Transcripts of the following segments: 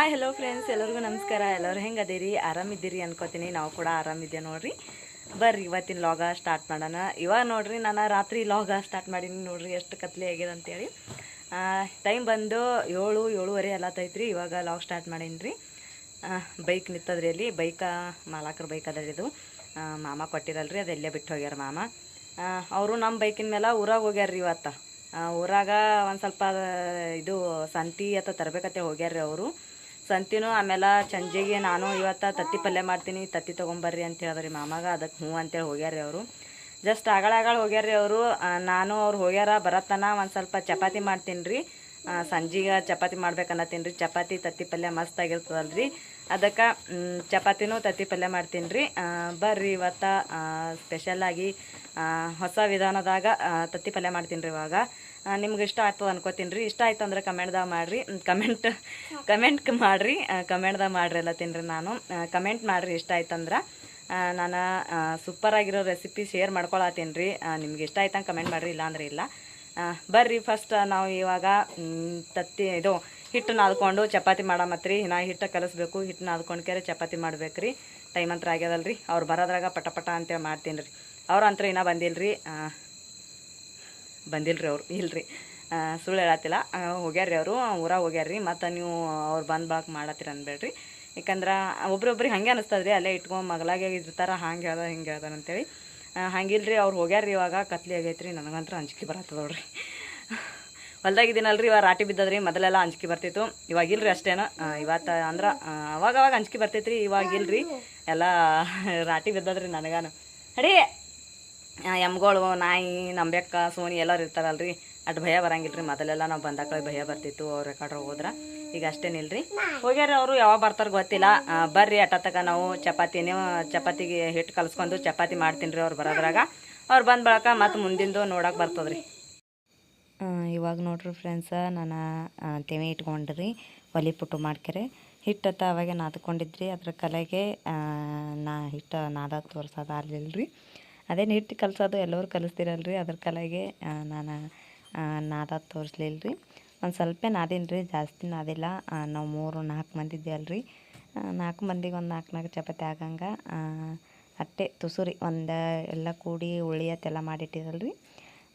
Hi hello friends ಎಲ್ಲರಿಗೂ ನಮಸ್ಕಾರ. ಎಲ್ಲರೂ ಹೆಂಗೆ ಅದೀರಿ ಆರಾಮಿದ್ದೀರಿ ಅನ್ಕೋತೀನಿ. ನಾವು ಕೂಡ ಆರಾಮಿದ್ದೆ ನೋಡ್ರಿ. ಬರ್ರಿ, ಇವತ್ತಿನ ಲಾಗ ಸ್ಟಾರ್ಟ್ ಮಾಡೋಣ. ಇವಾಗ ನೋಡ್ರಿ, ನಾನು ರಾತ್ರಿ ಲಾಗ ಸ್ಟಾರ್ಟ್ ಮಾಡೀನಿ ನೋಡ್ರಿ. ಎಷ್ಟು ಕತ್ಲೆ ಆಗ್ಯದ ಅಂತೇಳಿ. ಟೈಮ್ ಬಂದು ಏಳು, ಏಳುವರೆ ಎಲ್ಲ ತೈತ್ರಿ ಇವಾಗ ಲಾಗ್ ಸ್ಟಾರ್ಟ್ ಮಾಡೀನಿ ರೀ ಬೈಕ್ ನಿಂತದ್ರಿ ಅಲ್ಲಿ. ಬೈಕ ಮಾಲಾಕರ ಬೈಕ್ ಅದ ಇದು ಮಾಮ ಕೊಟ್ಟಿರಲ್ರಿ, ಅದು ಎಲ್ಲೇ ಬಿಟ್ಟು ಹೋಗ್ಯಾರ ಮಾಮ. ಅವರು ನಮ್ಮ ಬೈಕಿನ ಮೇಲೆ ಊರಾಗ ಹೋಗ್ಯಾರ ರೀ ಇವತ್ತು ಊರಾಗ ಒಂದು ಸ್ವಲ್ಪ, ಇದು ಸಂತಿ ಅಥವಾ ತರಬೇಕತ್ತೆ ಹೋಗ್ಯಾರ್ರಿ ಅವರು. ಸಂತಿನೂ ಆಮೇಲೆ ಸಂಜೆಗೆ ನಾನು ಇವತ್ತು ತತ್ತಿ ಪಲ್ಯ ಮಾಡ್ತೀನಿ, ತತ್ತಿ ತೊಗೊಂಬರ್ರಿ ಅಂತ ಹೇಳಿದ್ರಿ ಮಾಮಾಗ. ಅದಕ್ಕೆ ಹ್ಞೂ ಅಂತೇಳಿ ಹೋಗ್ಯಾರ್ರಿ ಅವರು. ಜಸ್ಟ್ ಆಗಳ ಆಗಳ ಹೋಗ್ಯಾರ್ರಿ ಅವರು. ನಾನು ಅವ್ರು ಹೋಗ್ಯಾರ ಬರತ್ತನ ಒಂದು ಸ್ವಲ್ಪ ಚಪಾತಿ ಮಾಡ್ತೀನಿ ರೀ ಸಂಜೆಗೆ ಚಪಾತಿ ಮಾಡ್ಬೇಕನ್ನತ್ತೀನಿ ರೀ ಚಪಾತಿ, ತತ್ತಿ ಪಲ್ಯ ಮಸ್ತ್ ಆಗಿರ್ತದಲ್ರಿ. ಅದಕ್ಕೆ ಚಪಾತಿನೂ ತತ್ತಿ ಪಲ್ಯ ಮಾಡ್ತೀನಿ ರೀ ಬರ್ರಿ ಇವತ್ತು ಸ್ಪೆಷಲಾಗಿ ಹೊಸ ವಿಧಾನದಾಗ ತತ್ತಿ ಪಲ್ಯ ಮಾಡ್ತೀನಿ ರೀ ಇವಾಗ. ನಿಮ್ಗೆ ಇಷ್ಟ ಆಗ್ತದೆ ಅನ್ಕೋತೀನಿ ರೀ. ಇಷ್ಟ ಆಯ್ತು ಅಂದ್ರೆ ಕಮೆಂಟ್ದಾಗ ಮಾಡಿರಿ. ಕಮೆಂಟ್ ಕಮೆಂಟ್ ಮಾಡಿರಿ. ಕಮೆಂಟ್ದಾಗ ಮಾಡಿರಿ ಎಲ್ಲ ತಿನ್ರಿ ನಾನು. ಕಮೆಂಟ್ ಮಾಡಿರಿ ಇಷ್ಟ ಆಯ್ತಂದ್ರೆ ನಾನು ಸೂಪರ್ ಆಗಿರೋ ರೆಸಿಪಿ ಶೇರ್ ಮಾಡ್ಕೊಳತ್ತೀನಿ ರೀ. ನಿಮ್ಗೆ ಇಷ್ಟ ಆಯ್ತಂಗೆ ಕಮೆಂಟ್ ಮಾಡಿರಿ ಇಲ್ಲ. ಅಂದ್ರೆ ಇಲ್ಲ ಬರ್ರಿ ಫಸ್ಟ್ ನಾವು ಇವಾಗ ತತ್ತಿ, ಇದು, ಹಿಟ್ಟು ನಾದ್ಕೊಂಡು ಚಪಾತಿ ಮಾಡಮತ್ರಿ. ನಾ ಹಿಟ್ಟು ಕಲಿಸ್ಬೇಕು. ಹಿಟ್ಟು ನಾದ್ಕೊಂಡು ಕೇರೆ ಚಪಾತಿ ಮಾಡ್ಬೇಕು ರೀ ಟೈಮ್ ಅಂತ ಆಗ್ಯದಲ್ರಿ. ಅವ್ರು ಬರೋದ್ರಾಗ ಪಟ ಪಟ ಅಂತೇಳಿ ಮಾಡ್ತೀನಿ ರೀ. ಅವ್ರ ಅಂತೂ ಇನ್ನೂ ಬಂದಿಲ್ರಿ. ಆ, ಬಂದಿಲ್ರಿ ಅವ್ರು. ಇಲ್ರಿ. ಸುಳ್ಳು ಹೇಳತ್ತಿಲ್ಲ. ಹೋಗ್ಯಾರ್ರಿ ಅವರು. ಊರ ಹೋಗ್ಯಾರ್ರಿ. ಮತ್ತು ನೀವು ಅವ್ರು ಬಂದು ಬಾಕ್ ಮಾಡತ್ತೀರ ಅನ್ಬೇಡ್ರಿ. ಯಾಕಂದ್ರೆ ಒಬ್ರೊಬ್ರಿಗೆ ಹಂಗೆ ಅನಿಸ್ತದ್ರಿ. ಅಲ್ಲೇ ಇಟ್ಕೊಂಡು ಮಗಳಾಗೆ ಇರ್ತಾರ. ಹಂಗೆ ಹೇಳ್ದ ಹಿಂಗೆ ಹೇಳ್ದಾರ ಅಂತೇಳಿ. ಹಂಗಿಲ್ರಿ. ಅವ್ರು ಹೋಗ್ಯಾರ್ರಿ ಇವಾಗ. ಕತ್ಲಿ ಆಗೈತೆ ರೀ ನನಗಂತೂ ಅಂಜಿಕೆ ಬರತ್ತದ ನೋಡ್ರಿ. ಹೊಲ್ದಾಗಿದ್ದೀನಲ್ರಿ ಇವಾಗ ರಾಟಿ ಬಿದ್ದದ್ರಿ. ಮೊದಲೆಲ್ಲ ಅಂಜಿಕೆ ಬರ್ತಿತ್ತು. ಇವಾಗ ಇಲ್ರಿ ಅಷ್ಟೇನ. ಇವತ್ತು ಅಂದ್ರೆ ಅವಾಗ ಅವಾಗ ಅಂಜಿಕೆ ಬರ್ತೈತ್ರಿ. ಇವಾಗ ಇಲ್ರಿ. ಎಲ್ಲ ರಾಟಿ ಬಿದ್ದದ್ರಿ ನನಗಾನು. ಅಡೇ ಎಮ್ಗಳು, ನಾಯಿ ನಂಬೆಕ್ಕ ಸೋನಿ ಎಲ್ಲರೂ ಇರ್ತಾರಲ್ರಿ. ಅಟ್ ಭಯ ಬರಂಗಿಲ್ರಿ. ಮೊದಲೆಲ್ಲ ನಾವು ಬಂದಾಕಳೆ ಭಯ ಬರ್ತಿತ್ತು ಅವ್ರ ರೆಕಾರ್ಡ್ ಹೋದ್ರೆ. ಈಗ ಅಷ್ಟೇನಿಲ್ರಿ ಹೋಗ್ಯಾರ ಅವರು, ಯಾವಾಗ ಬರ್ತಾರೆ ಗೊತ್ತಿಲ್ಲ. ಬರ್ರಿ ಅಟ್ಟತಕ ನಾವು ಚಪಾತಿನೇ, ಚಪಾತಿಗೆ ಹಿಟ್ಟು ಕಲ್ಸ್ಕೊಂಡು ಚಪಾತಿ ಮಾಡ್ತೀನಿ ರೀ ಅವ್ರು ಬರೋದ್ರಾಗ. ಅವ್ರು ಬಂದ ಬಳಕ ಮತ್ತು ಮುಂದಿಂದು ನೋಡಕ್ಕೆ ಬರ್ತದ್ರಿ. ಇವಾಗ ನೋಡ್ರಿ ಫ್ರೆಂಡ್ಸ ನಾನು ತೆವೆ ಇಟ್ಕೊಂಡ್ರಿ. ಒಲಿ ಪುಟ್ಟು ಮಾಡ್ಕೆರೆ. ಹಿಟ್ಟತ್ತ ಅವಾಗೆ ನಾದ್ಕೊಂಡಿದ್ರಿ. ಅದ್ರ ಕಲೆಗೆ ನಾ ಹಿಟ್ಟು ನಾದ ತೋರ್ಸೋದು ಆಗ್ಲಿಲ್ರಿ. ಅದೇನು ಹಿಟ್ಟು ಕಲಿಸೋದು ಎಲ್ಲರೂ ಕಲಿಸ್ತಿರಲ್ರಿ ಅದ್ರ ಕಲೆಗೆ ನಾನು ನಾದ ತೋರಿಸ್ಲಿಲ್ಲ ರೀ ಒಂದು ಸ್ವಲ್ಪ ನಾದಿನಿ ರೀ ಜಾಸ್ತಿ ನಾದಿಲ್ಲ. ನಾವು ಮೂರು, ನಾಲ್ಕು ಮಂದಿ ಇದ್ದೇವಲ್ರಿ ನಾಲ್ಕು ಮಂದಿಗೆ ಒಂದು ನಾಲ್ಕು ನಾಲ್ಕು ಚಪಾತಿ ಆಗಂಗೆ ಅಟ್ಟೆ, ತುಸುರಿ ಒಂದು ಎಲ್ಲ ಕೂಡಿ ಉಳ್ಳಿ ಅತ್ತೆಲ್ಲ ಮಾಡಿಟ್ಟಿರಲ್ರಿ.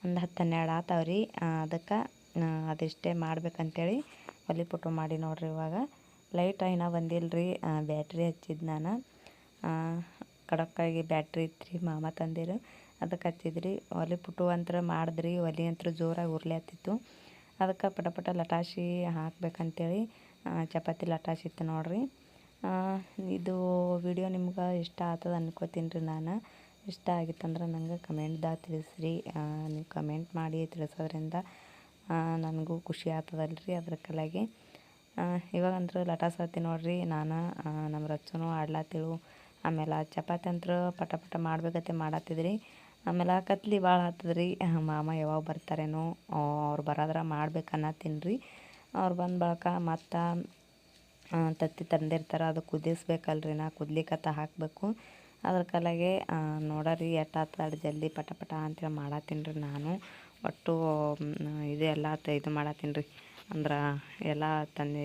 ಒಂದು ಹತ್ತು ಹನ್ನೆರಡು ಆತಾವ್ರಿ. ಅದಕ್ಕೆ ಅದಿಷ್ಟೇ ಮಾಡ್ಬೇಕಂತೇಳಿ ಒಲಿ ಪುಟ್ಟು ಮಾಡಿ ನೋಡ್ರಿ ಇವಾಗ. ಲೈಟ್ ಇನ್ನೂ ರೀ ಬ್ಯಾಟ್ರಿ ಹಚ್ಚಿದ್ದು ನಾನು. ಕಡಕ್ಕಾಗಿ ಬ್ಯಾಟ್ರಿ ಇತ್ತು ಮಾಮ ತಂದಿರು. ಅದಕ್ಕೆ ಹಚ್ಚಿದ್ರಿ. ಒಲೆ ಪುಟ್ಟು ಅಂತ್ರ ಮಾಡಿದ್ರಿ. ಒಲೆ ಅಂತ್ರ ಜೋರಾಗಿ ಉರ್ಲಿ ಹತ್ತಿತ್ತು ಅದಕ್ಕೆ ಪಟ ಪಟ ಲಟಾಶಿ ಹಾಕ್ಬೇಕಂತೇಳಿ ಚಪಾತಿ ಲಟಾಶಿ ಇತ್ತು ನೋಡ್ರಿ. ಇದು ವಿಡಿಯೋ ನಿಮ್ಗೆ ಇಷ್ಟ ಆಗ್ತದ ಅನ್ಕೋತೀನಿ ರೀ ನಾನು. ಇಷ್ಟ ಆಗಿತ್ತಂದ್ರೆ ನಂಗೆ ಕಮೆಂಟ್ದಾಗ ತಿಳಿಸ್ರಿ. ನೀವು ಕಮೆಂಟ್ ಮಾಡಿ ತಿಳಿಸೋದ್ರಿಂದ ನನಗೂ ಖುಷಿ ಆಗ್ತದಲ್ರಿ ಅದ್ರ ಕಲಾಗಿ. ಇವಾಗಂದ್ರೆ ಲಟಾಸತಿ ನೋಡ್ರಿ. ನಾನು ನಮ್ಮ ರಚ್ಚನೂ ಆಡ್ಲಾತಿಳು. ಆಮೇಲೆ ಚಪಾತಿ ಅಂತೂ ಪಟ ಪಟ ಮಾಡತ್ತಿದ್ರಿ. ಆಮೇಲೆ ಕತ್ಲಿ ಭಾಳ ಹತ್ತದ್ರಿ. ಮಾಮ ಯಾವಾಗ ಬರ್ತಾರೇನೋ ಅವ್ರು ಬರೋದ್ರ ಮಾಡ್ಬೇಕು ಅನ್ನತ್ತೀನಿ ರೀ ಅವ್ರು ಬಂದ ಬಳಕ ಮತ್ತು ತತ್ತಿ ತಂದಿರ್ತಾರೆ, ಅದು ಕುದಿಸ್ಬೇಕಲ್ರಿ, ನಾ ಕುದ್ಲಿಕತ್ತ ಹಾಕಬೇಕು. ಅದ್ರ ಕಲಾಗೆ ನೋಡರಿ ಎಷ್ಟಾಗ್ತದ ಜಲ್ದಿ ಪಟ ಪಟ ಅಂತೇಳಿ ಮಾಡತ್ತೀನಿ ರೀ ನಾನು. ಒಟ್ಟು ಇದು ಎಲ್ಲ ಇದು ಮಾಡತ್ತೀನಿ ರೀ ಅಂದ್ರೆ ಎಲ್ಲ ತಂದು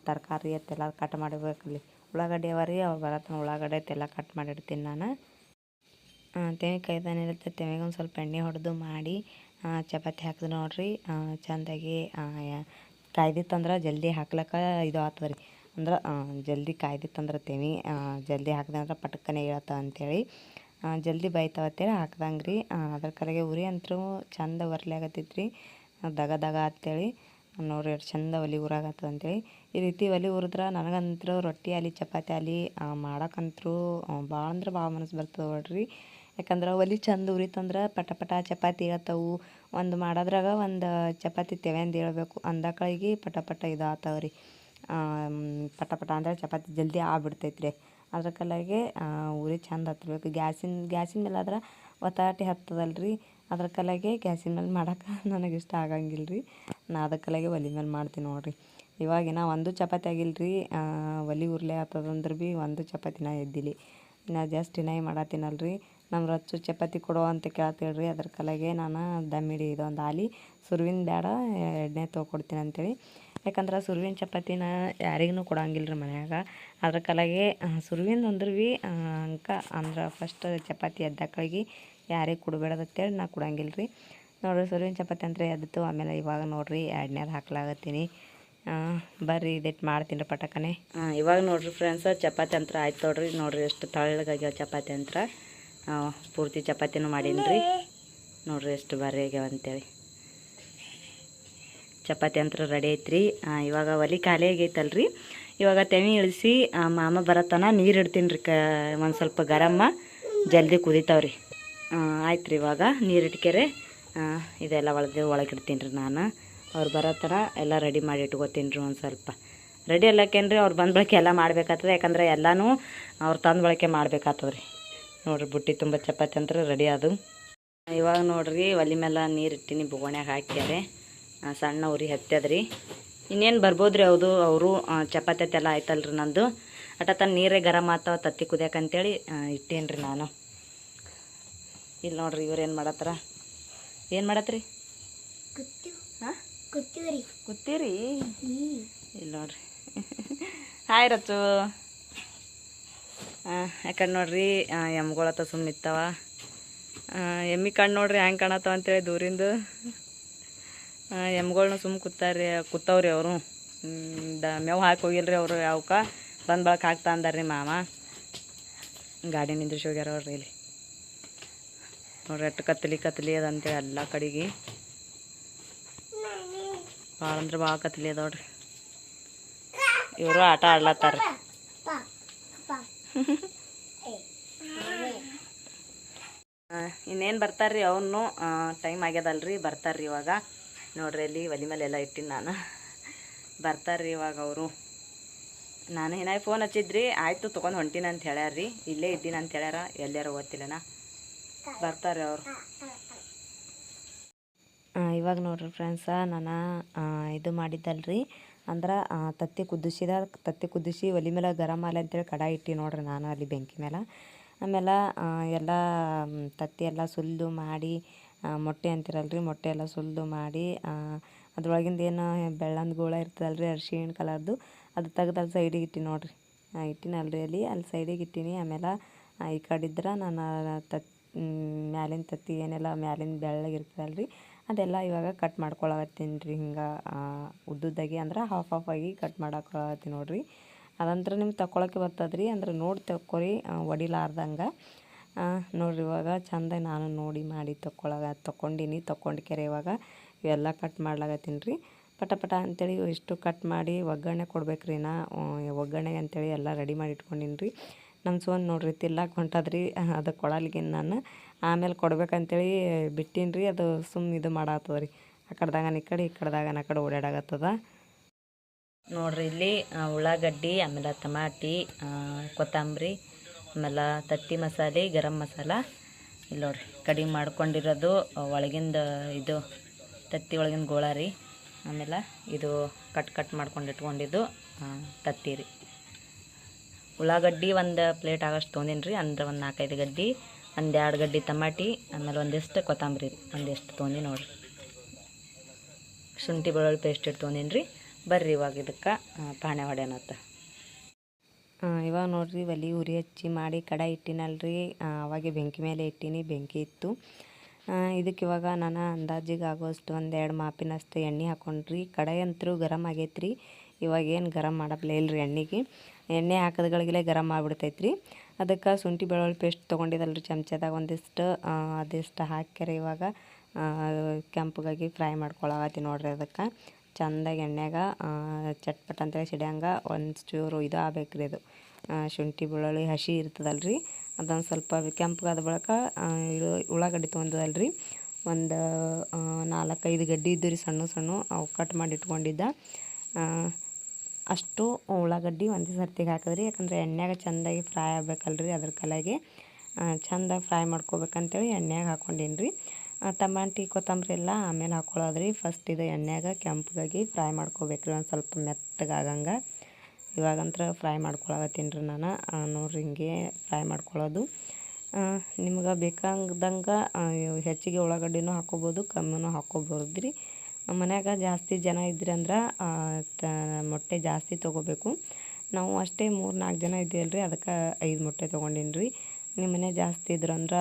ತರಕಾರಿ ಅತ್ತೆಲ್ಲ ಕಟ್ ಮಾಡಿಬೇಕಲ್ಲಿ ಉಳ್ಳಾಗಡ್ಡಿ ರೀ ಅವ್ರು ಬರತ್ತನ ಉಳ್ಳಾಗಡ್ಡೆ ಎಲ್ಲ ಕಟ್ ಮಾಡಿಡ್ತೀನಿ ನಾನು. ತೆವೆ ಇರುತ್ತೆ, ತೆಂಗಿಗೆ ಒಂದು ಸ್ವಲ್ಪ ಎಣ್ಣೆ ಹೊಡೆದು ಮಾಡಿ ಚಪಾತಿ ಹಾಕಿದ್ರು ನೋಡಿರಿ. ಚೆಂದಾಗಿ ಕಾಯ್ದಿತ್ತಂದ್ರೆ ಜಲ್ದಿ ಹಾಕ್ಲಕ್ಕ ಇದು ಆಗ್ತದೆ ರೀ. ಅಂದ್ರೆ ಜಲ್ದಿ ಕಾಯ್ದಿತ್ತಂದ್ರೆ ತೆವಿ ಜಲ್ದಿ ಹಾಕಿದೆ ಅಂದ್ರೆ ಪಟಕ್ಕನೆ ಹೇಳ್ತಾವ ಅಂತೇಳಿ. ಜಲ್ದಿ ಬೈತಾವ ಅಂತೇಳಿ ಹಾಕ್ದಂಗೆ ರೀ ಅದ್ರ ಕಡೆಗೆ ಉರಿ ಅಂತೂ ಚಂದ ಒರ್ಲಿ ಆಗತ್ತೈತ್ರಿ. ದಗ ದಗ ಅಂತೇಳಿ. ನೋಡ್ರಿ ಎಷ್ಟು ಚಂದ ಒಲೆ ಊರಾಗತ್ತದ ಅಂತೇಳಿ. ಈ ರೀತಿ ಒಲೆ ಉರಿದ್ರೆ ನನಗಂತರೂ ರೊಟ್ಟಿ ಆಲಿ, ಚಪಾತಿ ಆಲಿ ಮಾಡಕ್ಕಂತೂ ಭಾಳ ಅಂದ್ರೆ ಭಾಳ ಮನಸ್ಸು ಬರ್ತದೆ ನೋಡ್ರಿ. ಯಾಕಂದ್ರೆ ಒಲೆ ಚಂದ ಉರಿತಂದ್ರೆ ಪಟ ಪಟ ಚಪಾತಿ ಹೇಳ್ತವು ಒಂದು ಮಾಡೋದ್ರಾಗ ಒಂದು ಚಪಾತಿ ತೆವೆ ಅಂತ ಹೇಳ್ಬೇಕು. ಅಂದಕಳಿಗೆ ಪಟ ಪಟ ಇದು ರೀ ಪಟ ಪಟ ಅಂದ್ರೆ ಚಪಾತಿ ಜಲ್ದಿ ಆಗ್ಬಿಡ್ತೈತೆ ರೀ ಅದ್ರ ಕಲಾಗೆ ಉರಿ ಚಂದ ಹತ್ತಿರಬೇಕು ಗ್ಯಾಸಿನ ಗ್ಯಾಸಿನ ಮೇಲೆ ಆದ್ರೆ ಒತ್ತಾಟಿ ಹತ್ತದಲ್ರಿ. ಅದ್ರ ಕಲೆಗೆ ಗ್ಯಾಸಿನ ಮೇಲೆ ಮಾಡಕ್ಕೆ ನನಗೆ ಇಷ್ಟ ಆಗಂಗಿಲ್ಲ ರೀ ನಾ ಅದ್ರ ಕಲೆಗೆ ಒಲಿ ಮೇಲೆ ಮಾಡ್ತೀನಿ ನೋಡಿರಿ. ಇವಾಗಿನ ಒಂದು ಚಪಾತಿ ಆಗಿಲ್ಲ ರೀ ಒಲಿ ಉರ್ಲೆ ಆಗ್ತದಂದ್ರೆ ಭೀ ಒಂದು ಚಪಾತಿನ ಎದ್ದಿಲಿ. ನಾ ಜಸ್ಟ್ ಮಾಡತ್ತೀನಲ್ಲ ರೀ ನಮ್ಮ ರಚ್ಚು ಚಪಾತಿ ಕೊಡೋ ಅಂತ ಕೇಳ್ತೀಳ್ರಿ. ಅದ್ರ ಕಲೆಗೆ ನಾನು ದಮ್ಮಿಡಿ ಇದೊಂದು ಆಲಿ ಸುರುವಿನ ಬೇಡ ಎಣ್ಣೆ ತೊಗೊಡ್ತೀನಿ ಅಂತೇಳಿ. ಯಾಕಂದ್ರೆ ಸುರುವಿನ ಚಪಾತಿನ ಯಾರಿಗೂ ಕೊಡಂಗಿಲ್ಲ ರೀ ಮನ್ಯಾಗ. ಅದ್ರ ಕಲೆಗೆ ಸುರುವಿನ ಅಂದ್ರೆ ಭೀ ಅಂಕ ಅಂದ್ರೆ ಫಸ್ಟ್ ಚಪಾತಿ ಎದ್ದಾಕಳಿಗೆ ಯಾರಿಗೆ ಕೊಡಬೇಡದಂತೇಳಿ ನಾ ಕೊಡಂಗಿಲ್ಲ ರೀ. ನೋಡ್ರಿ ಸೋರಿನ ಚಪಾತಿ ಅಂದರೆ ಎದ್ದಿತ್ತು, ಆಮೇಲೆ ಇವಾಗ ನೋಡಿರಿ ಎರಡನೇದು ಹಾಕ್ಲಾಗತ್ತೀನಿ ಬರ್ರಿ ಇದಿಟ್ಟು ಮಾಡ್ತೀನಿ ರೀ ಪಟಕನೆ. ಇವಾಗ ನೋಡಿರಿ ಫ್ರೆಂಡ್ಸ ಚಪಾತಿ ಅಂತ ಆಯ್ತು ನೋಡ್ರಿ ನೋಡಿರಿ ಎಷ್ಟು ತಳ್ಳಗಾಗ್ಯಾವ ಚಪಾತಿ ಅಂತ ಪೂರ್ತಿ ಚಪಾತಿನೂ ಮಾಡೀನಿ ರೀ. ನೋಡ್ರಿ ಎಷ್ಟು ಬರ್ರಿ ಆಗ್ಯಾವ ಅಂತೇಳಿ. ಚಪಾತಿ ಅಂತ ರೆಡಿ ಐತ್ರಿ. ಇವಾಗ ಒಲಿ ಖಾಲಿ ಆಗೈತಲ್ರಿ. ಇವಾಗ ತೆವಿ ಇಳಿಸಿ ಮಾಮ ಬರತನ, ನೀರು ಇಡ್ತೀನಿ ರೀ ಕ, ಒಂದು ಸ್ವಲ್ಪ ಗರಮ್ಮ. ಜಲ್ದಿ ಕುದಿತಾವ್ರಿ. ಆಯ್ತು ರೀ ಇವಾಗ ನೀರಿಟ್ಕೆರೆ. ಇದೆಲ್ಲ ಒಳಗೆ ಒಳಗೆ ಇಡ್ತೀನಿ ರೀ ನಾನು. ಅವ್ರು ಬರೋ ಥರ ಎಲ್ಲ ರೆಡಿ ಮಾಡಿ ಇಟ್ಕೋತೀನಿ ರೀ ಒಂದು ಸ್ವಲ್ಪ. ರೆಡಿ ಅಲ್ಲಕ್ಕೇನ್ರಿ ಅವ್ರು ಬಂದ ಬಳಕೆ ಎಲ್ಲ ಮಾಡ್ಬೇಕಾಗ್ತದೆ. ಯಾಕಂದ್ರೆ ಎಲ್ಲನೂ ಅವ್ರು ತಂದು ಬಳಕೆ ಮಾಡ್ಬೇಕಾಗ್ತದೆ ರೀ ನೋಡ್ರಿ ಬುಟ್ಟಿ ತುಂಬ ಚಪಾತಿ ಅಂದ್ರೆ ರೆಡಿ ಅದು ಇವಾಗ ನೋಡ್ರಿ ಒಲೆ ಮೇಲೆ ನೀರು ಇಟ್ಟಿನಿ ಬೊಗಣ್ಯಾಗ ಹಾಕ್ಯಾರೆ. ಸಣ್ಣ ಉರಿ ಹತ್ತದ್ರಿ ಇನ್ನೇನು ಬರ್ಬೋದು ರೀ ಅವರು ಚಪಾತಿ ಎಲ್ಲ ಆಯ್ತಲ್ರಿ ನಂದು. ಅಟತನ ನೀರೇ ಗರಮ್ ಆತಾವ, ತತ್ತಿ ಕುದಿಯಕಂತೇಳಿ ಇಟ್ಟೇನು ರೀ ನಾನು. ಇಲ್ಲಿ ನೋಡ್ರಿ ಇವ್ರು ಏನು ಮಾಡತ್ತಾರ? ಏನು ಮಾಡತ್ರಿ? ಹಾಂ? ಕುತ್ತೂರಿ? ಕೂತೀರಿ ಇಲ್ಲಿ ನೋಡ್ರಿ. ಹಾಯ್ ರಚು ಯಾಕಂಡ್ ನೋಡ್ರಿ ಎಮ್ಗಳತ್ತ ಸುಮ್ಮನೆ ಇತ್ತವ ಎಮ್ಮಿ ಕಣ್ಣು ನೋಡ್ರಿ ಹೆಂಗೆ ಕಾಣತ್ತವ ಅಂತೇಳಿ ದೂರಿಂದ. ಎಮ್ಗಳ್ನ ಸುಮ್ಮ ಕೂತಾರ್ರಿ ಕೂತವ್ರಿ ಅವರು. ದ ಮೇವು ಹಾಕಿ ಹೋಗಿಲ್ರಿ ಅವರು ಯಾವಕ್ಕ ಬಂದು ಬಳಕ ಹಾಕ್ತಾ ಅಂದಾರ್ರಿ ಮಾಮ ಗಾಡಿ ನಿಂದ್ರಿಸಿ ಹೋಗ್ಯಾರ ಅವ್ರಿ ಇಲ್ಲಿ. ನೋಡ್ರಿ ಎಷ್ಟು ಕತ್ತಲಿ ಕತ್ತಲಿ ಅದ ಅಂತೇಳಿ ಎಲ್ಲ ಕಡೆಗೆ. ಭಾಳ ಅಂದ್ರೆ ಭಾಳ ಕತ್ತಲಿ ನೋಡ್ರಿ. ಇವರು ಆಟ ಆಡ್ಲತ್ತಾರ. ಇನ್ನೇನು ಬರ್ತಾರ್ರಿ ಅವನು? ಟೈಮ್ ಆಗ್ಯದಲ್ರಿ, ಬರ್ತಾರ್ರಿ ಇವಾಗ. ನೋಡ್ರಿ ಅಲ್ಲಿ ಒಲಿ ಮೇಲೆ ಎಲ್ಲ ಇಟ್ಟಿನಿ ನಾನು. ಬರ್ತಾರ್ರಿ ಇವಾಗ ಅವರು. ನಾನು ಏನಾಯ್ತು ಫೋನ್ ಹಚ್ಚಿದ್ರಿ, ಆಯ್ತು ತೊಗೊಂಡು ಹೊಂಟೀನಿ ಅಂತ ಹೇಳ್ಯಾರ್ರಿ. ಇಲ್ಲೇ ಇದ್ದೀನಿ ಅಂತ ಹೇಳ್ಯಾರ ಎಲ್ಲಾರ ಓದ್ತಿಲ್ಲನ ಬರ್ತಾರೆ ಅವರು. ಇವಾಗ ನೋಡ್ರಿ ಫ್ರೆಂಡ್ಸ ನಾನು ಇದು ಮಾಡಿದ್ದಲ್ರಿ. ಅಂದ್ರೆ ತತ್ತಿ ಕುದಿಸಿದ, ತತ್ತಿ ಕುದಿಸಿ ಒಲಿ ಮೇಲೆ ಗರಂ ಆಲೆ ಅಂತೇಳಿ ಕಡಾಯಿ ಇಟ್ಟು ನೋಡ್ರಿ ನಾನು ಅಲ್ಲಿ ಬೆಂಕಿ ಮೇಲೆ ಆಮೇಲೆ ಎಲ್ಲ ತತ್ತಿ ಎಲ್ಲ ಸುಲಿದು ಮಾಡಿ ಮೊಟ್ಟೆ ಅಂತಿರಲ್ರಿ, ಮೊಟ್ಟೆ ಎಲ್ಲ ಸುಲಿದು ಮಾಡಿ ಅದ್ರೊಳಗಿಂದ ಏನು ಬೆಳ್ಳಂದು ಗೋಳ ಇರ್ತದಲ್ರಿ, ಅರ್ಶಿಣ ಕಲರ್ದು ಅದು ತೆಗೆದು ಅಲ್ಲಿ ಸೈಡಿಗೆ ಇಟ್ಟು ನೋಡ್ರಿ. ಇಟ್ಟಿನಲ್ರಿ ಅಲ್ಲಿ ಅಲ್ಲಿ ಸೈಡಿಗೆ ಇಟ್ಟೀನಿ. ಆಮೇಲೆ ಈ ಕಡಿದ್ರೆ ನಾನು ತತ್ ಮ್ಯಾಲಿನ ತತ್ತಿ ಏನೆಲ್ಲ ಮ್ಯಾಲಿನ ಬೆಳ್ಳಗಿರ್ತದಲ್ರಿ ಅದೆಲ್ಲ ಇವಾಗ ಕಟ್ ಮಾಡ್ಕೊಳಕತ್ತೀನಿ ರೀ ಹಿಂಗೆ ಉದ್ದುದ್ದಾಗಿ ಅಂದ್ರೆ ಹಾಫ್ ಹಾಫ್ ಆಗಿ ಕಟ್ ಮಾಡಕೊಳತ್ತೀನಿ ನೋಡಿರಿ. ಅದಂತ್ರ ನಿಮ್ಗೆ ತಗೊಳಕ್ಕೆ ಬರ್ತದೆ ರೀ ಅಂದ್ರೆ ನೋಡಿ ತಕ್ಕೊರಿ ಒಡಿಲಾರ್ದಂಗೆ. ನೋಡಿರಿ ಇವಾಗ ಚಂದ ನಾನು ನೋಡಿ ಮಾಡಿ ತಕ್ಕೊಳಗ ತಗೊಂಡಿನಿ ತಗೊಂಡು ಕೆರೆ ಇವಾಗ ಇವೆಲ್ಲ ಕಟ್ ಮಾಡ್ಲಾಗತ್ತೀನಿ ರೀ. ಪಟ ಪಟ ಅಂತೇಳಿ ಇಷ್ಟು ಕಟ್ ಮಾಡಿ ಒಗ್ಗರಣೆ ಕೊಡ್ಬೇಕು ರೀ ನಾ ಒಗ್ಗರಣೆಗೆ ಅಂತೇಳಿ ಎಲ್ಲ ರೆಡಿ ಮಾಡಿ ಇಟ್ಕೊಂಡಿನಿ ರೀ. ನಮ್ಮ ಸೋನ್ ನೋಡ್ರಿ ತಿಲ್ಲಕ್ಕೆ ಹೊಂಟದ್ರಿ ಅದು ಕೊಡಲ್ಗಿನ್ ನಾನು. ಆಮೇಲೆ ಕೊಡ್ಬೇಕಂತೇಳಿ ಬಿಟ್ಟಿನಿ ರೀ, ಅದು ಸುಮ್ ಇದು ಮಾಡಾತದ ರೀ ಆ ಕಡ್ದಾಗ ಈ ಕಡೆ, ಈ ಕಡ್ದಾಗ ಆ ಕಡೆ ಓಡಾಡಾಗತ್ತದ ನೋಡ್ರಿ ಇಲ್ಲಿ ಉಳ್ಳಾಗಡ್ಡಿ, ಆಮೇಲೆ ಟಮಾಟಿ ಕೊತ್ತಂಬರಿ, ಆಮೇಲೆ ತತ್ತಿ ಮಸಾಲೆ, ಗರಂ ಮಸಾಲ. ಇಲ್ಲಿ ನೋಡ್ರಿ, ಕಡಿಮೆ ಮಾಡ್ಕೊಂಡಿರೋದು ಒಳಗಿಂದ ಇದು ತತ್ತಿ ಒಳಗಿಂದ ಗೋಳ ರೀ. ಆಮೇಲೆ ಇದು ಕಟ್ ಕಟ್ ಮಾಡ್ಕೊಂಡು ಇಟ್ಕೊಂಡಿದ್ದು ತತ್ತಿ ರೀ. ಉಳ್ಳಾಗಡ್ಡಿ ಒಂದು ಪ್ಲೇಟ್ ಆಗೋಷ್ಟು ತೊಗೊಂಡಿನಿ ರೀ ಅಂದ್ರೆ ಒಂದು ನಾಲ್ಕೈದು ಗಡ್ಡಿ, ಒಂದು ಎರಡು ಗಡ್ಡಿ ಟಮಾಟಿ, ಆಮೇಲೆ ಒಂದಿಷ್ಟು ಕೊತ್ತಂಬರಿ, ಒಂದಿಷ್ಟು ತೊಗೊಂಡಿ ನೋಡಿರಿ. ಶುಂಠಿ ಬೆಳ್ಳುಳ್ಳಿ ಪೇಸ್ಟ್ ಇಟ್ಟು ರೀ ಬರ್ರಿ ಇವಾಗ ಇದಕ್ಕೆ ಪಾಣೆ ಹೊಡೆನತ್ತ ಇವಾಗ ನೋಡಿರಿ ಒಲಿ ಉರಿ ಹಚ್ಚಿ ಮಾಡಿ ಕಡಾಯಿ ಇಟ್ಟಿನಲ್ರಿ. ಅವಾಗೆ ಬೆಂಕಿ ಮೇಲೆ ಇಟ್ಟಿನಿ, ಬೆಂಕಿ ಇತ್ತು. ಇದಕ್ಕೆ ಇವಾಗ ನಾನು ಅಂದಾಜಿಗೆ ಆಗೋಷ್ಟು ಒಂದು ಎರಡು ಮಾಪಿನಷ್ಟು ಎಣ್ಣೆ ಹಾಕೊಂಡ್ರಿ. ಕಡಾಯಿ ಅಂತೂ ಗರಂ ಆಗೈತ್ರಿ. ಇವಾಗ ಏನು ಗರಂ ಮಾಡಪ್ಲೇ ಇಲ್ಲರಿ ಎಣ್ಣೆಗೆ. ಎಣ್ಣೆ ಹಾಕೋದ್ಗಳಿಗೆಲ್ಲ ಗರಂ ಮಾಡಿಬಿಡ್ತೈತ್ರಿ. ಅದಕ್ಕೆ ಶುಂಠಿ ಬೆಳ್ಳುಳ್ಳಿ ಪೇಸ್ಟ್ ತೊಗೊಂಡಿದ್ದಲ್ರಿ ಚಮಚದಾಗ ಒಂದಿಷ್ಟು ಅದಿಷ್ಟು ಹಾಕ್ಯಾರ ಇವಾಗ ಕೆಂಪಗಾಗಿ ಫ್ರೈ ಮಾಡ್ಕೊಳಕತ್ತಿ ನೋಡ್ರಿ ಅದಕ್ಕೆ. ಚಂದಾಗಿ ಎಣ್ಣೆಗ ಚಟ್ಪಟ್ ಅಂತೇಳಿ ಸಿಡಿಯಂಗೆ ಒಂದು ಚೂರು ಇದು ರೀ ಅದು. ಶುಂಠಿ ಬೆಳ್ಳುಳ್ಳಿ ಹಸಿ ಇರ್ತದಲ್ರಿ. ಅದೊಂದು ಸ್ವಲ್ಪ ಕೆಂಪಗಾದ ಬಳಿಕ ಉಳ್ಳಾಗಡ್ಡಿ ಉಳ್ಳಾಗಡ್ಡಿ ರೀ ಒಂದು ನಾಲ್ಕೈದು ಗಡ್ಡಿ ಇದ್ದು ರೀ ಸಣ್ಣ ಸಣ್ಣ, ಅವು ಕಟ್ ಮಾಡಿ ಇಟ್ಕೊಂಡಿದ್ದ. ಅಷ್ಟು ಉಳ್ಳಾಗಡ್ಡಿ ಒಂದೇ ಸರ್ತಿಗೆ ಹಾಕಿದ್ರಿ, ಯಾಕಂದ್ರೆ ಎಣ್ಣೆಗೆ ಚೆಂದಾಗಿ ಫ್ರೈ ಆಗ್ಬೇಕಲ್ರಿ ಅದ್ರ ಕಲೆಗೆ. ಚೆಂದಾಗಿ ಫ್ರೈ ಮಾಡ್ಕೋಬೇಕಂತೇಳಿ ಎಣ್ಣೆಗೆ ಹಾಕ್ಕೊಂಡಿನಿ ರೀ ಟಮಾಟಿ ಕೊತ್ತಂಬರಿ ಎಲ್ಲ ಆಮೇಲೆ ಹಾಕ್ಕೊಳ್ಳೋದ್ರಿ ಫಸ್ಟ್ ಇದು ಎಣ್ಣೆಗ ಕೆಂಪಗಾಗಿ ಫ್ರೈ ಮಾಡ್ಕೋಬೇಕ್ರಿ, ಒಂದು ಸ್ವಲ್ಪ ಮೆತ್ತಗಾಗಂಗೆ ಇವಾಗಂತ್ರ ಫ್ರೈ ಮಾಡ್ಕೊಳಕತ್ತೀನಿ ರೀ ನಾನು ನೋಡ್ರಿ ಹಿಂಗೆ ಫ್ರೈ ಮಾಡ್ಕೊಳ್ಳೋದು. ನಿಮ್ಗೆ ಬೇಕಾಗ್ದಂಗೆ ಹೆಚ್ಚಿಗೆ ಉಳ್ಳಾಗಡ್ಡಿನೂ ಹಾಕ್ಕೋಬೋದು ಕಮ್ಮಿನೂ ಹಾಕ್ಕೋಬೋದು ರೀ ಮನ್ಯಾಗ ಜಾಸ್ತಿ ಜನ ಇದ್ರಿ ಅಂದ್ರೆ ಆ, ತ ಮೊಟ್ಟೆ ಜಾಸ್ತಿ ತೊಗೋಬೇಕು. ನಾವು ಅಷ್ಟೇ ಮೂರು ನಾಲ್ಕು ಜನ ಇದ್ದೀವಲ್ಲ ರೀ ಅದಕ್ಕೆ ಐದು ಮೊಟ್ಟೆ ತೊಗೊಂಡೀನಿ ರೀ ನಿಮ್ಮ ಮನೆ ಜಾಸ್ತಿ ಇದ್ರಂದ್ರೆ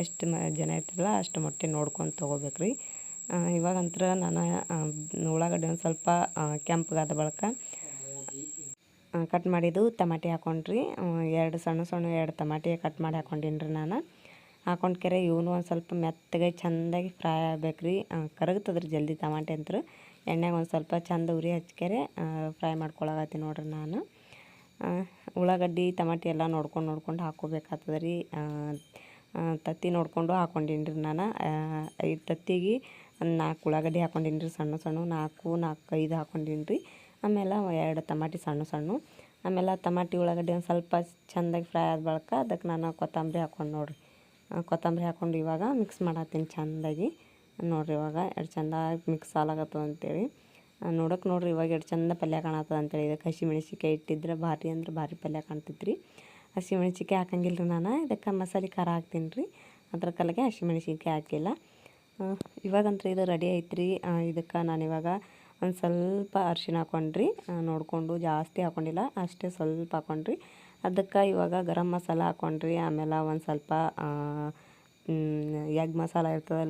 ಎಷ್ಟು ಮ ಜನ ಇರ್ತಿರಲ್ಲ ಅಷ್ಟು ಮೊಟ್ಟೆ ನೋಡ್ಕೊಂಡು ತೊಗೋಬೇಕು ರೀ ಇವಾಗಂತ್ರ ನಾನು ಉಳ್ಳಾಗಡ್ಡೆ ಒಂದು ಸ್ವಲ್ಪ ಕೆಂಪಗಾದ ಬಳಿಕ ಕಟ್ ಮಾಡಿದ್ದು ತಮಾಟಿ ಹಾಕೊಂಡ್ರಿ. ಎರಡು ಸಣ್ಣ ಸಣ್ಣ ಎರಡು ತಮಾಟಿ ಕಟ್ ಮಾಡಿ ಹಾಕ್ಕೊಂಡಿನಿ ನಾನು. ಹಾಕೊಂಡು ಕೆರೆ, ಇವನು ಒಂದು ಸ್ವಲ್ಪ ಮೆತ್ತಗೆ ಚೆಂದಾಗಿ ಫ್ರೈ ಆಗ್ಬೇಕು ರೀ ಕರಗ್ತದ್ರಿ ಜಲ್ದಿ ಟಮಾಟೆ ಅಂತೂ. ಎಣ್ಣೆಗೆ ಒಂದು ಸ್ವಲ್ಪ ಚಂದ ಉರಿ ಹಚ್ಕೆರೆ ಫ್ರೈ ಮಾಡ್ಕೊಳಕತ್ತೀನಿ ನೋಡ್ರಿ ನಾನು. ಉಳ್ಳಾಗಡ್ಡಿ, ಟಮಾಟಿ ಎಲ್ಲ ನೋಡ್ಕೊಂಡು ನೋಡ್ಕೊಂಡು ಹಾಕೋಬೇಕಾಗ್ತದೆ ರೀ ತತ್ತಿ ನೋಡಿಕೊಂಡು ಹಾಕೊಂಡೀನಿ ರೀ ನಾನು ಐದು ತತ್ತಿಗೆ ನಾಲ್ಕು ಉಳ್ಳಾಗಡ್ಡಿ ಹಾಕೊಂಡೀನಿ ರೀ ಸಣ್ಣ ಸಣ್ಣ ನಾಲ್ಕು ನಾಲ್ಕು ಐದು ಹಾಕೊಂಡೀನಿ ರೀ ಆಮೇಲೆ ಎರಡು ಟಮಾಟಿ ಸಣ್ಣ ಸಣ್ಣ. ಆಮೇಲೆ ಟಮಾಟಿ ಉಳ್ಳಾಗಡ್ಡಿ ಒಂದು ಸ್ವಲ್ಪ ಚೆಂದಾಗಿ ಫ್ರೈ ಆದ ಬಳಿಕ ಅದಕ್ಕೆ ನಾನು ಕೊತ್ತಂಬರಿ ಹಾಕೊಂಡು ನೋಡ್ರಿ. ಕೊತ್ತಂಬರಿ ಹಾಕ್ಕೊಂಡು ಇವಾಗ ಮಿಕ್ಸ್ ಮಾಡತ್ತೀನಿ ಚೆಂದಾಗಿ. ನೋಡಿರಿ ಇವಾಗ ಎರಡು ಚೆಂದಾಗಿ ಮಿಕ್ಸ್ ಆಲಾಗತ್ತದ ಅಂತೇಳಿ. ನೋಡೋಕೆ ನೋಡಿರಿ ಇವಾಗ ಎರಡು ಚಂದ ಪಲ್ಯ ಕಾಣತ್ತದ ಅಂತೇಳಿ. ಇದಕ್ಕೆ ಹಸಿಮೆಣಸಿಕಾಯಿ ಇಟ್ಟಿದ್ರೆ ಭಾರಿ ಅಂದ್ರೆ ಭಾರಿ ಪಲ್ಯ ಕಾಣ್ತೈತ್ರಿ. ಹಸಿಮೆಣಸಿಕಾಯಿ ಹಸಿ ಹಾಕಂಗಿಲ್ಲ ರೀ ನಾನು. ಇದಕ್ಕೆ ಮಸಾಲೆ ಖಾರ ಹಾಕ್ತೀನಿ ರೀ ಅದ್ರ ಕಲೆಗೆ ಹಸಿಮೆಣಸಿಕಾಯಿ ಹಾಕಿಲ್ಲ. ಇವಾಗಂತೂ ಇದು ರೆಡಿ ಐತ್ರಿ. ಇದಕ್ಕೆ ನಾನು ಇವಾಗ ಒಂದು ಸ್ವಲ್ಪ ಅರಿಶಿನ ಹಾಕೊಂಡ್ರಿ. ನೋಡಿಕೊಂಡು ಜಾಸ್ತಿ ಹಾಕೊಂಡಿಲ್ಲ. ಅಷ್ಟೇ ಸ್ವಲ್ಪ ಹಾಕೊಂಡ್ರಿ. ಅದಕ್ಕೆ ಇವಾಗ ಗರಂ ಮಸಾಲ ಹಾಕೊಂಡ್ರಿ, ಆಮೇಲೆ ಒಂದು ಸ್ವಲ್ಪ ಎಗ್ ಮಸಾಲ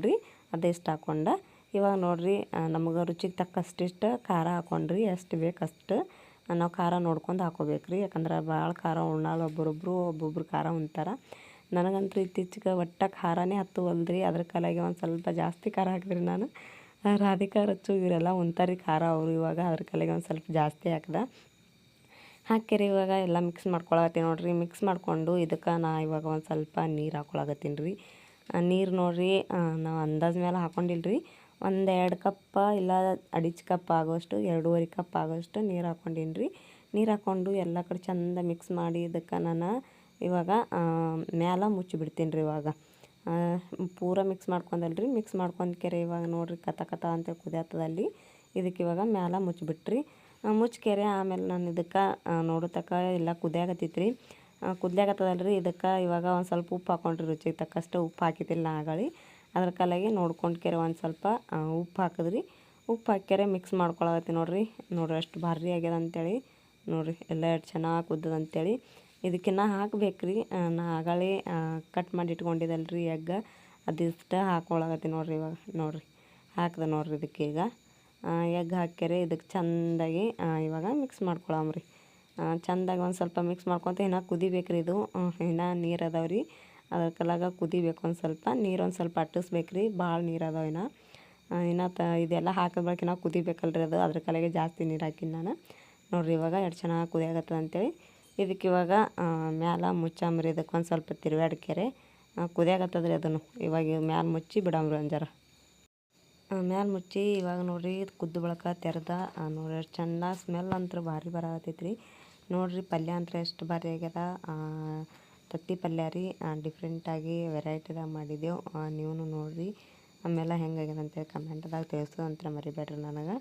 ರೀ ಅದೆಷ್ಟು ಹಾಕೊಂಡ. ಇವಾಗ ನೋಡಿರಿ ನಮಗೆ ರುಚಿಗೆ ತಕ್ಕಷ್ಟಿಷ್ಟು ಖಾರ ಹಾಕೊಂಡ್ರಿ, ಎಷ್ಟು ಬೇಕು ಅಷ್ಟು ನಾವು ಖಾರ ನೋಡ್ಕೊಂಡು ಹಾಕೋಬೇಕು ರೀ ಯಾಕಂದ್ರೆ ಭಾಳ ಖಾರ ಉಣ್ಣಲ್ಲ ಒಬ್ಬರೊಬ್ಬರು ಒಬ್ಬೊಬ್ರು ಖಾರ ಉಣ್ತಾರೆ. ನನಗಂತೂ ಇತ್ತೀಚೆಗೆ ಒಟ್ಟ ಖಾರನೇ ಹತ್ತುವಲ್ರಿ ಅದ್ರ ಕಲೆಗೆ ಒಂದು ಸ್ವಲ್ಪ ಜಾಸ್ತಿ ಖಾರ ಹಾಕಿದ್ರಿ ನಾನು. ರಾಧಿಕಾ, ರಚ್ಚು, ಇವರೆಲ್ಲ ಉಣ್ತಾರೆ ರೀ ಖಾರ ಅವರು ಇವಾಗ. ಅದ್ರ ಕಲೆಗೆ ಒಂದು ಸ್ವಲ್ಪ ಜಾಸ್ತಿ ಹಾಕ್ದೆ. ಹಾಕ್ಯಾರ ಇವಾಗ ಎಲ್ಲ ಮಿಕ್ಸ್ ಮಾಡ್ಕೊಳತ್ತೀನಿ ನೋಡಿರಿ. ಮಿಕ್ಸ್ ಮಾಡಿಕೊಂಡು ಇದಕ್ಕೆ ನಾ ಇವಾಗ ಒಂದು ಸ್ವಲ್ಪ ನೀರು ಹಾಕೊಳಕತ್ತೀನಿ ರೀ. ನೀರು ನೋಡಿರಿ ನಾವು ಅಂದಾಜು ಮೇಲೆ ಹಾಕೊಂಡಿಲ್ಲ ರೀ ಒಂದು ಎರಡು ಕಪ್ ಇಲ್ಲ ಅಡಿಚ್ ಕಪ್ ಆಗೋಷ್ಟು ಎರಡೂವರೆ ಕಪ್ ಆಗೋಷ್ಟು ನೀರು ಹಾಕೊಂಡೀನಿ ರೀ. ನೀರು ಹಾಕ್ಕೊಂಡು ಎಲ್ಲ ಕಡೆ ಚಂದ ಮಿಕ್ಸ್ ಮಾಡಿ ಇದಕ್ಕೆ ನಾನು ಇವಾಗ ಮ್ಯಾಲ ಮುಚ್ಚಿಬಿಡ್ತೀನಿ ರೀ ಇವಾಗ. ಪೂರ ಮಿಕ್ಸ್ ಮಾಡ್ಕೊಂಡಲ್ರಿ. ಮಿಕ್ಸ್ ಮಾಡ್ಕೊಂಡು ಕೆರೆ ಇವಾಗ ನೋಡಿರಿ ಕತ ಕತ ಅಂತ ಕುದಿಯತ್ತದಲ್ಲಿ ಇದಕ್ಕೆ ಇವಾಗ ಮ್ಯಾಲ ಮುಚ್ಚಿಬಿಟ್ರಿ. ಮುಚ್ಕೆರೆ, ಆಮೇಲೆ ನಾನು ಇದಕ್ಕೆ ನೋಡೋ ತಕ್ಕ ಎಲ್ಲ ಕುದಿಯಾಗತ್ತಿತ್ತು ರೀ ಇದಕ್ಕೆ ಇವಾಗ ಒಂದು ಸ್ವಲ್ಪ ಉಪ್ಪು ಹಾಕೊಂಡ್ರಿ, ರುಚಿಗೆ ತಕ್ಕಷ್ಟು ಉಪ್ಪು ಹಾಕಿದ್ದಿಲ್ಲ ಆಗಳಿ. ಅದ್ರ ಕಲಾಗಿ ನೋಡ್ಕೊಂಡು ಕೆರೆ ಒಂದು ಸ್ವಲ್ಪ ಉಪ್ಪು ಹಾಕಿದ್ರಿ. ಉಪ್ಪು ಹಾಕ್ಯಾರೆ ಮಿಕ್ಸ್ ಮಾಡ್ಕೊಳಕತ್ತಿ ನೋಡ್ರಿ. ನೋಡ್ರಿ ಅಷ್ಟು ಭಾರಿ ಆಗ್ಯದ ಅಂತೇಳಿ. ನೋಡ್ರಿ, ಎಲ್ಲ ಎಷ್ಟು ಚೆನ್ನಾಗಿ ಕುದ್ದದ ಅಂತೇಳಿ. ಇದಕ್ಕಿನ್ನ ಹಾಕ್ಬೇಕು ರೀ ನಾ ಆಗಲೇ ಕಟ್ ಮಾಡಿ ಇಟ್ಕೊಂಡಿದ್ದಲ್ರಿ ಎಗ್ ಅದಿಷ್ಟ ಹಾಕೊಳಗತ್ತಿ ನೋಡ್ರಿ ಇವಾಗ. ನೋಡ್ರಿ, ಹಾಕ್ದೆ ನೋಡ್ರಿ ಇದಕ್ಕೆ ಈಗ. ಎಗ್ ಹಾಕ್ಯಾರೆ. ಇದಕ್ಕೆ ಚೆಂದಾಗಿ ಇವಾಗ ಮಿಕ್ಸ್ ಮಾಡ್ಕೊಳಮ್ರಿ ಚೆಂದಾಗಿ ಒಂದು ಸ್ವಲ್ಪ ಮಿಕ್ಸ್ ಮಾಡ್ಕೊತ ಇನ್ನು ಕುದಿಬೇಕು ರೀ ಇದು ಇನ್ನು ನೀರು ಅದಾವೆ ರೀ. ಅದ್ರ ಕಲಾಗ ಕುದಿಬೇಕು ಒಂದು ಸ್ವಲ್ಪ. ನೀರು ಒಂದು ಸ್ವಲ್ಪ ಅಟ್ಟಿಸ್ಬೇಕು ರೀ. ಭಾಳ ನೀರು ಅದಾವೆ ಇನ್ನು. ಇನ್ನು ತ, ಇದೆಲ್ಲ ಹಾಕಿದ ನಾವು ಕುದಿಬೇಕಲ್ರಿ ಅದು. ಅದ್ರ ಕಲೆಗೆ ಜಾಸ್ತಿ ನೀರು ಹಾಕಿನಿ ನಾನು. ನೋಡ್ರಿ ಇವಾಗ ಎಷ್ಟು ಚೆನ್ನಾಗಿ ಕುದಿಯಾಗತ್ತದ ಅಂತೇಳಿ. ಇದಕ್ಕೆ ಇವಾಗ ಮ್ಯಾಲ ಮುಚ್ಚಾಮ್ರಿ ಇದಕ್ಕೆ ಒಂದು ಸ್ವಲ್ಪ ತಿರುವಾಡ್ಕೆರೆ ಕುದಿಯಾಗತ್ತದ್ರಿ ಅದನ್ನು. ಇವಾಗ ಮ್ಯಾಲ ಮುಚ್ಚಿ ಬಿಡಮ್ರಿ ಒಂದು ಮ್ಯಾಲೆ ಮುಚ್ಚಿ ಇವಾಗ ನೋಡ್ರಿ ಕುದ್ದು ಬಳಕ ತೆರೆದ ನೋಡ್ರಿ ಎಷ್ಟು ಚಂದ ಸ್ಮೆಲ್ ಅಂತೂ ಭಾರಿ ಬರತೈತಿ ರೀ ನೋಡ್ರಿ ಪಲ್ಯ ಅಂತ ಎಷ್ಟು ಭಾರಿ ಆಗ್ಯದ ತತ್ತಿ ಪಲ್ಯ ರೀ ಡಿಫ್ರೆಂಟಾಗಿ ವೆರೈಟಿದಾಗ ಮಾಡಿದ್ದೆವು ನೀವು ನೋಡ್ರಿ ಆಮೇಲೆ ಹೆಂಗಾಗ್ಯದ ಅಂತೇಳಿ ಕಮೆಂಟ್ದಾಗ ತಿಳಿಸೋದು ಅಂತ ಮರಿಬೇಡ್ರಿ ನನಗೆ.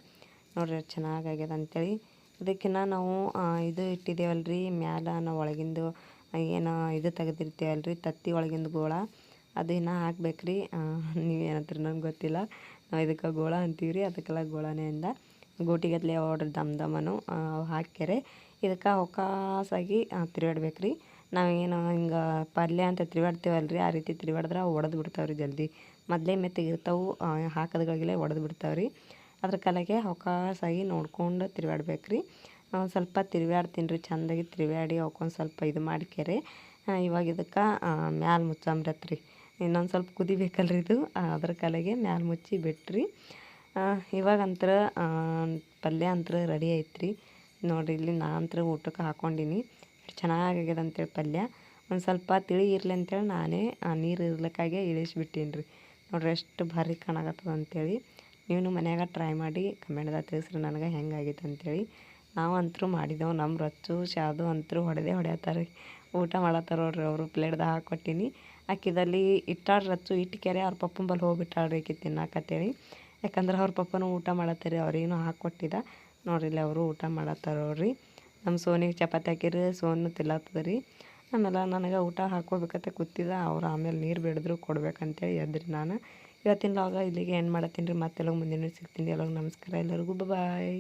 ನೋಡ್ರಿ ಎಷ್ಟು ಚೆನ್ನಾಗಿ ಆಗ್ಯದ ಅಂತೇಳಿ. ಅದಕ್ಕಿಂತ ನಾವು ಇದು ಇದು ರೀ ಮ್ಯಾಲ ನಾವು ಒಳಗಿಂದು ಏನು ಇದು ತೆಗೆದಿರ್ತೇವಲ್ರಿ ತತ್ತಿ ಒಳಗಿಂದು ಗೋಳ. ಅದು ಇನ್ನೂ ನೀವು ನೀವೇನಂತೀರಿ ನನಗೆ ಗೊತ್ತಿಲ್ಲ. ಇದಕ್ಕೆ ಗೋಳ ಅಂತೀವಿ ರೀ ಅದಕ್ಕೆಲ್ಲ ಗೋಳನೇ ಅಂದ ಗೋಟಿಗತ್ಲೆ ಆರ್ಡ್ರ್ ದಮ್ ದಮನು ಹಾಕ್ಯಾರೆ. ಇದಕ್ಕೆ ಅವಕಾಶಾಗಿ ತಿರುಗಾಡ್ಬೇಕು ರೀ ನಾವೇನು ಹಿಂಗೆ ಪಲ್ಯ ಅಂತ ತಿರುಗಾಡ್ತೀವಲ್ರಿ, ಆ ರೀತಿ ತಿರುಗಾಡಿದ್ರೆ ಒಡೆದು ಬಿಡ್ತಾವೆ ರೀ ಜಲ್ದಿ. ಮೊದಲೇ ಮೆತ್ತಗಿರ್ತಾವೆ ಹಾಕೋದ್ಗಳಿಗೆಲ್ಲ ಒಡೆದು ಬಿಡ್ತಾವೆ ರೀ ಅದ್ರ ಕಲೆಗೆ ಅವಕಾಶಾಗಿ ನೋಡ್ಕೊಂಡು ತಿರುಗಾಡ್ಬೇಕು ರೀ ಸ್ವಲ್ಪ ತಿರುಗಾಡ್ತೀನಿ ರೀ ಚೆಂದಾಗಿ ತಿರುಗಾಡಿ ಅವ್ಕೊಂದು ಸ್ವಲ್ಪ ಇದು ಮಾಡ್ಕ್ಯಾರೆ. ಇವಾಗ ಇದಕ್ಕೆ ಮ್ಯಾಲ ಮುಚ್ಚಂಬ್ರತ್ರಿ. ಇನ್ನೊಂದು ಸ್ವಲ್ಪ ಕುದಿಬೇಕಲ್ರಿ ಇದು. ಅದ್ರ ಕಲೆಗೆ ಮ್ಯಾಲ ಮುಚ್ಚಿ ಬಿಟ್ರಿ. ಇವಾಗಂತ್ರ ಪಲ್ಯ ಅಂತರ ರೆಡಿ ಐತ್ರಿ. ನೋಡಿರಿ, ಇಲ್ಲಿ ನಾನು ಅಂತ್ರ ಊಟಕ್ಕೆ ಹಾಕ್ಕೊಂಡಿನಿ ಚೆನ್ನಾಗಾಗ್ಯದ ಅಂತೇಳಿ ಪಲ್ಯ. ಒಂದು ಸ್ವಲ್ಪ ತಿಳಿ ಇರಲಿ ಅಂತೇಳಿ ನಾನೇ ನೀರು ಇರ್ಲಿಕ್ಕಾಗೆ ಇಳಿಸ್ಬಿಟ್ಟೀನಿ ರೀ ನೋಡ್ರಿ, ಎಷ್ಟು ಭಾರಿ ಕಾಣಾಗತ್ತದ ಅಂತೇಳಿ. ನೀವು ಮನ್ಯಾಗ ಟ್ರೈ ಮಾಡಿ ಕಮೆಂಟ್ದಾಗ ತಿಳಿಸ್ರಿ ನನಗೆ ಹೆಂಗಾಗಿತ್ತು ಅಂತೇಳಿ. ನಾವು ಅಂತರೂ ಮಾಡಿದೆವು ನಮ್ಮ ರಚ್ಚು ಶಾದು ಅಂತರೂ ಹೊಡೆದೇ ಹೊಡೆಯತ್ತಾರೆ ಊಟ ಮಾಡತ್ತಾರ ನೋಡ್ರಿ, ಅವರು ಪ್ಲೇಟ್ದಾಗ ಹಾಕ್ಕೊಟ್ಟಿನಿ ಆಕಿದಲ್ಲಿ ಇಟ್ಟಾಳ ರಚ್ಚು ಇಟ್ಟು ಕೆರೆ ಅವ್ರ ಪಪ್ಪನ ಬಲ್ಲಿ ಹೋಗ್ಬಿಟ್ಟಾಳ್ರಿ ಆಕಿ ತಿನ್ನಾಕತ್ತೇಳಿ ಯಾಕಂದ್ರೆ ಅವ್ರ ಪಪ್ಪನೂ ಊಟ ಮಾಡತ್ತಾರೆ ಅವ್ರಿಗೇನು ಹಾಕ್ಕೊಟ್ಟಿದ್ದ ನೋಡಿರಿ ಇಲ್ಲಿ ಅವರು ಊಟ ಮಾಡತ್ತಾರ ನೋಡ್ರಿ ನಮ್ಮ ಸೋನಿಗೆ ಚಪಾತಿ ಹಾಕಿರಿ ಸೋನು ತಿಲ್ಲತ್ತದ ರೀ ಆಮೇಲೆ ನನಗೆ ಊಟ ಹಾಕ್ಕೋಬೇಕಂತ ಕೂತಿದ್ದ, ಅವ್ರು ಆಮೇಲೆ ನೀರು ಬಿಡಿದ್ರು ಕೊಡ್ಬೇಕಂತೇಳಿ ಎದ್ರಿ ನಾನು. ಇವತ್ತಿನ ಲಾಗ ಇಲ್ಲಿಗೆ ಏನು ಮಾಡತ್ತೀನಿ ರೀ, ಮತ್ತೆಲ್ಲ ಮುಂದಿನ ಸಿಗ್ತೀನಿ ಎಲ್ಲರಿಗೂ ನಮಸ್ಕಾರ, ಎಲ್ಲರಿಗೂ ಬಾಯ್